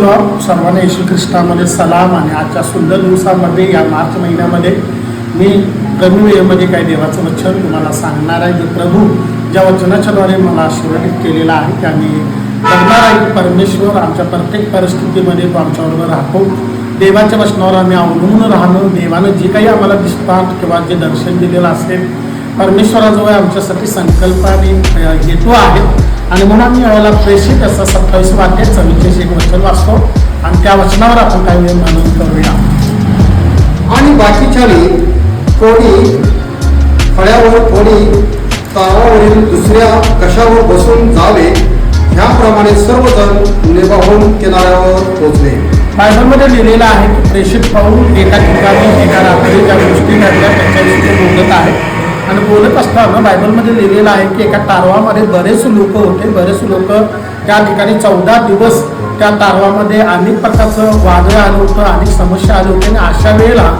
तुला सर्वांना येशू ख्रिस्तामध्ये सलाम आणि आजच्या सुंदर दिवसामध्ये या मार्च महिन्यामध्ये मी कमी वेळेमध्ये काही देवाचं वचन तुम्हाला सांगणार आहे. जे प्रभू ज्या वचनाच्याद्वारे मला आशीर्वादित केलेला आहे त्याने करणार आहे परमेश्वर आमच्या प्रत्येक परिस्थितीमध्ये तो आमच्याबरोबर राहतो. देवाच्या वचनावर आम्ही अवलंबून राहणं देवानं जे काही आम्हाला दिसतात किंवा जे दर्शन दिलेलं असेल परमेश्वराजवळ आमच्यासाठी संकल्प आणि हेतू आहेत. आणि म्हणून आम्ही यावेळेला प्रेषित असं सत्तावीस वाक्य चव्वेचाळीस एक वचन वाचतो. आणि त्या वचनावर आपण काही वेळ मनन करूया. आणि बाकीच्याने कोणी फळ्यावर कोणी तारावरील दुसऱ्या कशावर बसून जावे ह्याप्रमाणे सर्वजण नेबाहून किनाऱ्यावर पोचले बायबलमध्ये लिहिलेलं आहे की प्रेषित पाहून एका ठिकाणी एका रात्री ज्या गोष्टी घडल्या त्याच्याविषयी बोलत आहे. आणि बोलत असताना बायबलमध्ये लिहिलेलं आहे की एका तारवामध्ये बरेच लोक होते. बरेच लोक त्या ठिकाणी चौदा दिवस त्या तारवामध्ये अनेक प्रकारचं वादळ आलं होतं अनेक समस्या आली होती. आणि अशा वेळेला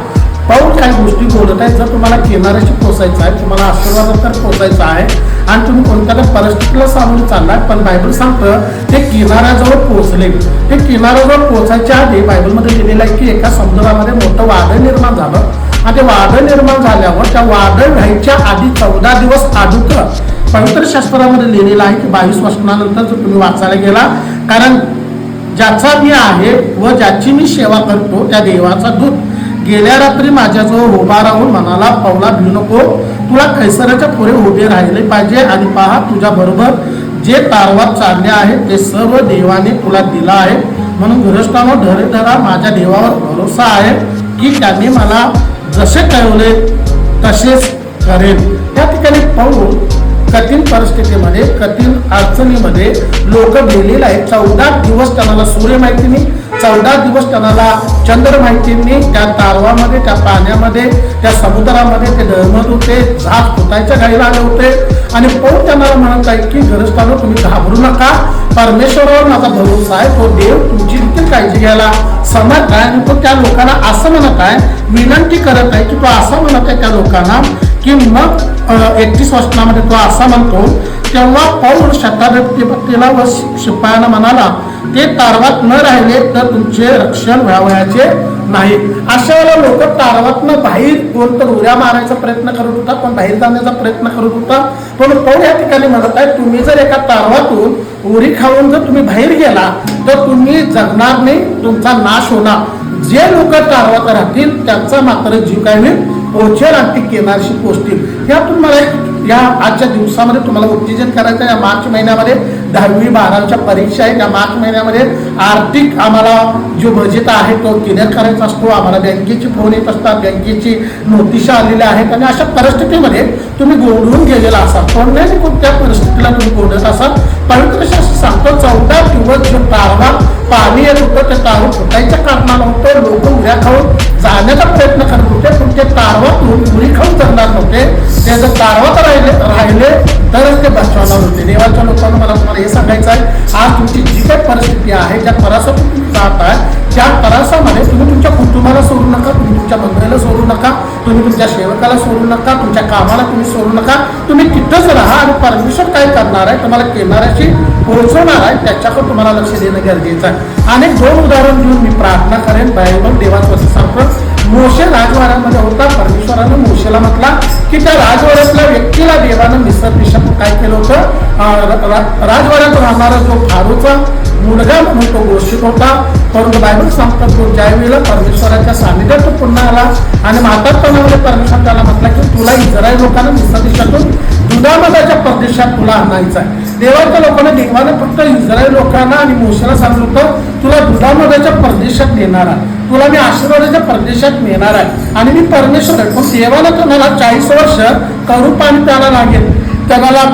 पाऊल काही गोष्टी बोलत आहेत. जर तुम्हाला किनाऱ्याशी पोचायचं आहे तुम्हाला आशीर्वादात तर पोचायचं आहे. आणि तुम्ही कोणत्या तर परिस्थितीला सामोरे चाललाय. पण बायबल सांगतं ते किनाऱ्याजवळ पोहोचले. ते किनाऱ्याजवळ पोहोचायच्या आधी बायबलमध्ये लिहिलेलं आहे की एका समुद्रामध्ये मोठं वादळ निर्माण झालं. आणि ते वादळ निर्माण झाल्यावर त्या वादळ व्हायच्या आधी चौदा दिवस अगोदर पवित्र शास्त्रामध्ये लिहिलेलं आहे की बावीस वर्षानंतर जर तुम्ही वाचायला गेला कारण ज्याचा मी आहे व ज्याची मी सेवा करतो त्या देवाचा दूत. गेल्या रात्री माझ्याजवळ उभा राहून मनाला पावला भिऊ नको. तुला कैसराच्या पुढे उभे राहिले पाहिजे आणि पहा तुझ्या बरोबर जे तारवात चालले आहे ते सर्व देवाने तुला दिला आहे. म्हणून गृहस्थानो धरे धरा माझ्या देवावर भरोसा आहे की त्यांनी मला जसे कळवले तसेच करेल त्या ठिकाणी पाहून कठीण परिस्थितीमध्ये कठीण अडचणीमध्ये लोक गेलेले आहेत. चौदा दिवस त्यांना सूर्य माहिती नाही. चौदा दिवस त्यांना चंद्र माहिती नाही. त्या तारवामध्ये त्या पाण्यामध्ये त्या समुद्रामध्ये ते डळमत होते झाप फुटायच्या घाईला आले होते. आणि पाऊस त्यांना म्हणत आहे की गरजताना तुम्ही घाबरू नका. परमेश्वरावर माझा भरोसा आहे. तो देव तुमच्या देखील काळजी घ्यायला. समज आहे आणि तो त्या लोकांना असं म्हणत आहे विनंती करत आहे की तो असं म्हणत आहे त्या लोकांना की मग एकतीस वचनामध्ये तो असा म्हणतो तेव्हा पौर शताधिपतीला व शिपायांना म्हणाला ते तारवात न राहिले तर तुमचे रक्षण व्हावयाचे नाही. अशा वेळेला लोक तारवातनं बाहेर कोण तर उऱ्या मारायचा प्रयत्न करत होता पण बाहेर जाण्याचा प्रयत्न करत होता. पण पौर या ठिकाणी म्हणत आहे तुम्ही जर एका तारवातून उरी खाऊन जर तुम्ही बाहेर गेला तर तुम्ही जगणार नाही तुमचा नाश होणार. जे लोक तारवात राहतील त्यांचा मात्र जीव काय होईल? पोहोचेल आणि ती केनारशी पोचतील. यातून मला एक या आजच्या दिवसामध्ये तुम्हाला उत्तेजन करायचं आहे. या मार्च महिन्यामध्ये दहावी बारावीच्या परीक्षा आहेत. या मार्च महिन्यामध्ये आर्थिक आम्हाला जो बजेट आहे तो क्लिअर करायचा असतो. आम्हाला बँकेचे फोन येत असतात. बँकेची नोटिशा आलेल्या आहेत. आणि अशा परिस्थितीमध्ये तुम्ही गोंधळून गेलेला असाल. कोणत्याही कोणत्या परिस्थितीला तुम्ही गोंधळत असाल. पवित्र शास्त्र सांगतो चौदा दिवस जो तारवा पाणी येत होतं ते तारू फुटायच्या कारणानं होतं. लोक उद्या खाऊन जाण्याचा प्रयत्न करत होते पण ते तारवा उडी खाऊन करणार नव्हते. ते जर तारवात राहिले राहिले तरच ते बचावणार होते. देवाच्या लोकांना मला तुम्हाला हे सांगायचं आहे. आज तुमची जी काही परिस्थिती आहे ज्या त्रासातून तुम्ही जात आहे त्या त्रासामध्ये तुम्ही तुमच्या कुटुंबाला सोडू नका तुम्ही तुमच्या मंत्र्याला सोडू नका तुम्ही तुमच्या सेवकाला सोडू नका तुमच्या कामाला तुम्ही सोडू नका. तुम्ही तिथंच राहा आणि परमेश्वर काय करणार आहे तुम्हाला केनाऱ्याशी पोहोचवणार आहे त्याच्याकडे तुम्हाला लक्ष देणं गरजेचं आहे. अनेक दोन उदाहरण घेऊन मी प्रार्थना करेन. बायबल देवाचं सांगतो. मोशे राजवाड्यामध्ये होता. परमेश्वरानं मोशेला म्हटला की त्या राजवाड्यातल्या व्यक्तीला देवानं मिसर दिशा काय केलं होतं? राजवाड्यात राहणारा जो फारूचा मुलगा म्हणून तो घोषित होता. परंतु बायबल सांगतात तो ज्या वेळेला परमेश्वराच्या सानिध्यात तो पुन्हा आला आणि म्हातारपणामध्ये परमेश्वर त्याला म्हटला की तुला इस्रायल लोकांना मिसर देशातून दुधामधाच्या प्रदेशात तुला आणायचा आहे. देवाच्या लोकांना देवानं फक्त इस्रायल लोकांना आणि मोशेला सांगितलं होतं तुला दुधामधाच्या प्रदेशात नेणार आहे. तुला मी आशीर्वादाच्या परदेशात नेणार आहे. आणि मी परमेश्वर आहे देवाला तुम्हाला चाळीस वर्ष करू पाणी प्यायला लागेल. त्याला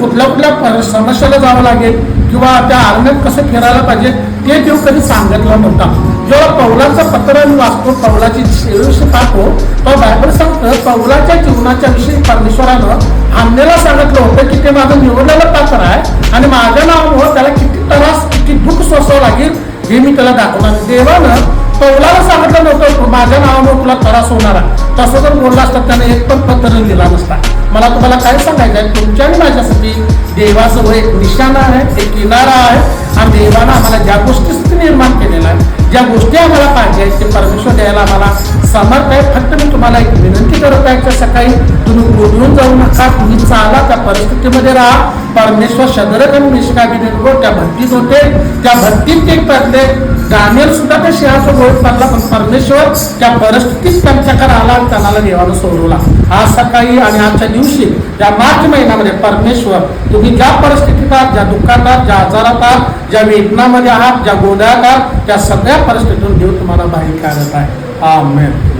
कुठल्या कुठल्या समस्याला जावं लागेल. किंवा त्या आरण्यात कसं फिरायला पाहिजे ते देव कधी सांगितलं नव्हता. जेव्हा पौलाचं पत्र आम्ही वाचतो पौलाची विषयी पाहतो तो बायबल सांगतं पौलाच्या जीवनाच्या विषयी परमेश्वरानं आणलेला सांगितलं होतं की ते माझं निवडलेलं पात्र आहे आणि माझ्या नावामुळं त्याला किती त्रास किती दुःख सोसावं लागेल हे मी त्याला दाखवणार देवानं पौलाला सांगितलं नव्हतं माझ्या नावामुळे तुला त्रास होणार आहे. तसं जर बोलला असता त्याने एक पण पत्र दिला नसता. मला तुम्हाला काय सांगायचं आहे तुमच्या आणि माझ्यासाठी देवाचं एक निशाणा आहे एक किनारा आहे आणि देवानं आम्हाला ज्या गोष्टीसाठी निर्माण केलेला ज्या गोष्टी आम्हाला पाहिजे आहेत ते परमेश्वर द्यायला आम्हाला समर्थ आहे. फक्त मी तुम्हाला एक विनंती करत आहे सकाळी तुम्ही गोंधळून जाऊ नका तुम्ही चाला त्या परिस्थितीमध्ये राहा. परमेश्वर शदरक आणि निष्काबी त्या भक्तीत होते त्या भक्तीत ते पडले. दानियल सुद्धा त्या सिंहाचं गोळीत पडला पण परमेश्वर त्या परिस्थितीत त्यांच्याकडे आला आणि त्यांना देवानं सोडवला. आज सकाळी आणि आजच्या दिवशी या मार्च महिन्यामध्ये परमेश्वर तुम्ही ज्या परिस्थितीत आहात ज्या दुःखात आहात ज्या आजारात आहात ज्या वेदनामध्ये आहात ज्या गोंधळात आहात त्या सगळ्या परिस्थितीतून देव तुम्हाला बाहेर काढत आहे. आमेन.